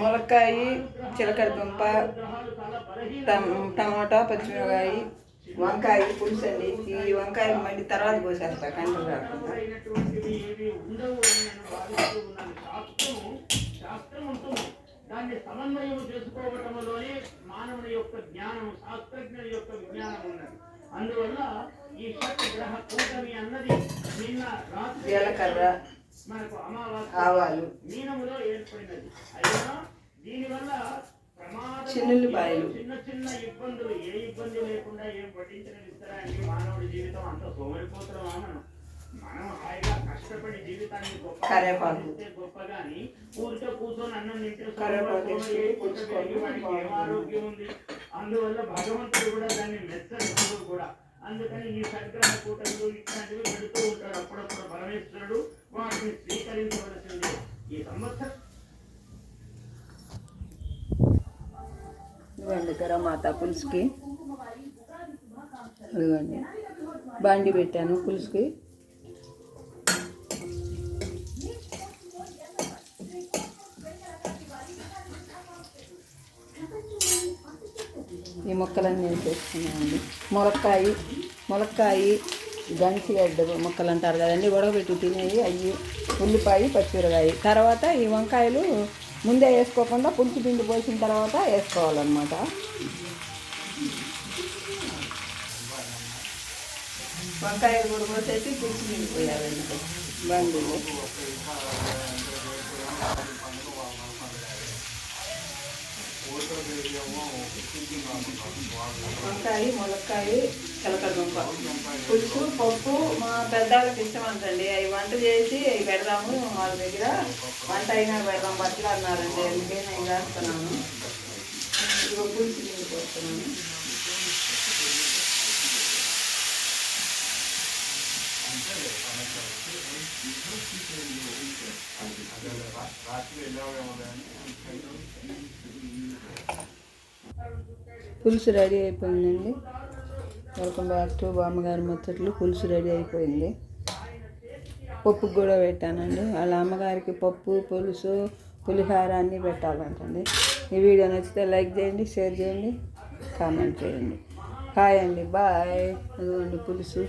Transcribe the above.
ములక్కాయ చిలకడ దుంప టమాటా పచ్చిమిరకాయ వంకాయ పులుసు అండి. ఈ వంకాయలు మళ్ళీ తర్వాత రాకుండా శాస్త్రము శాస్త్రం ఉంటుంది. దాన్ని సమన్వయం చేసుకోవటంలోనే మానవుని యొక్క జ్ఞానం శాస్త్రజ్ఞుని యొక్క విజ్ఞానం ఉన్నది. అందువల్ల ఈ షట్ గ్రహ కూటమి అన్నది నిన్న రాత్రి మనకు అమావాస్య మీనములో ఏర్పడినది. అయినా దీనివల్ల చిన్నుల్లిపాయలు. చిన్న చిన్న ఇబ్బందులు ఏ ఇబ్బంది లేకుండా ఏం పట్టించనిస్తారా అండి మానవుడి జీవితం అంత సోమరిపోతున్నామా మనం? మనం హాయిగా కష్టపడి జీవితాన్ని గొప్ప గొప్ప గాని ఊరితో కూర్చొని అన్నం తింటే వాడికి ఏం ఆరోగ్యం ఉంది? అందువల్ల భగవంతుడు కూడా దాన్ని మెచ్చడు కూడా. అందుకని ఈ సగ్రహ కూటములు ఇట్లాంటివి పెడుతూ ఉంటాడు. అప్పుడప్పుడు పరమేశ్వరుడు ఇవ్వండి ఈ సంవత్సరం పులుసుకి. ఇదిగోండి. బాండి పెట్టాను పులుసుకి. ఈ ముక్కలన్నీ వేసేసుకున్నామండి ములక్కాయ మొలక్కాయి గంచిగడ్డ ముక్కలు అంటారు కదండి ఉడకబెట్టి తినేవి అవి ఉల్లిపాయ పచ్చిమిరకాయ. తర్వాత ఈ వంకాయలు ముందే వేసుకోకుండా పులుసు పిండి పోసిన తర్వాత వేసుకోవాలన్నమాట. వంకాయలు కూడా పోసేసి పులుసు పిండి పోయాలండి. బండిలో వంకాయ ములక్కాయ చిలకడుంప పులుసు పప్పు మా పెద్దవాళ్ళకి ఇష్టం అంటండి అవి వంట చేసి అవి పెడదాము వాళ్ళ దగ్గర. వంట అయినా పెడదాం బట్టలు అన్నారండి. అందుకే నేను చేస్తున్నాను ఇదిగో పులుసు నీళ్ళు పోస్తున్నాను. పులుసు రెడీ అయిపోయిందండి. వెల్కమ్ బ్యాక్ టు బామ్మగారి ముచ్చట్లు. పులుసు రెడీ అయిపోయింది. పప్పుకు కూడా పెట్టానండి. వాళ్ళ అమ్మగారికి పప్పు పులుసు పులిహార అన్నీ పెట్టాలంటండి. ఈ వీడియో నచ్చితే లైక్ చేయండి షేర్ చేయండి కామెంట్ చేయండి. హాయ్ అండి. బాయ్. అదిగోండి పులుసు.